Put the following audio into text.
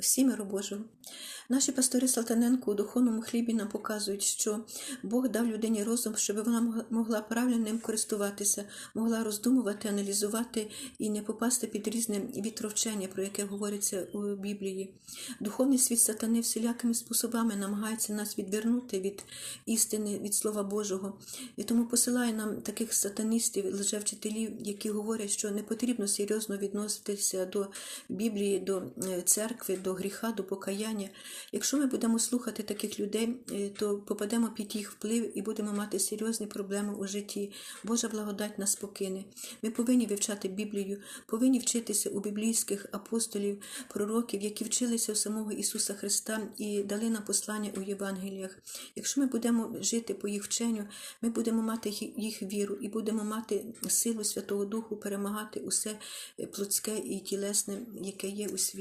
Всі миру Божого. Наші пастори Салтаненко у духовному хлібі нам показують, що Бог дав людині розум, щоб вона могла- правильно ним користуватися, могла роздумувати, аналізувати і не попасти під різне вітровчення, про яке говориться у Біблії. Духовний світ сатани всілякими способами намагається нас відвернути від істини, від Слова Божого. І тому посилає нам таких сатаністів, лжевчителів, які говорять, що не потрібно серйозно відноситися до Біблії, до е, церкви, до гріха, до покаяння. Якщо ми будемо слухати таких людей, е, то попадемо під їх вплив і будемо мати серйозні проблеми у житті. Божа благодать нас покине. Ми повинні вивчати Біблію, повинні вчитися у біблійських апостолів, пророків, які вчилися у самого Ісуса Христа і дали нам послання у Євангеліях. Якщо ми будемо жити по їх вченню, ми будемо мати їх віру і будемо мати силу Святого Духу перемагати усе е, плотське і тілесне, яке є у світі.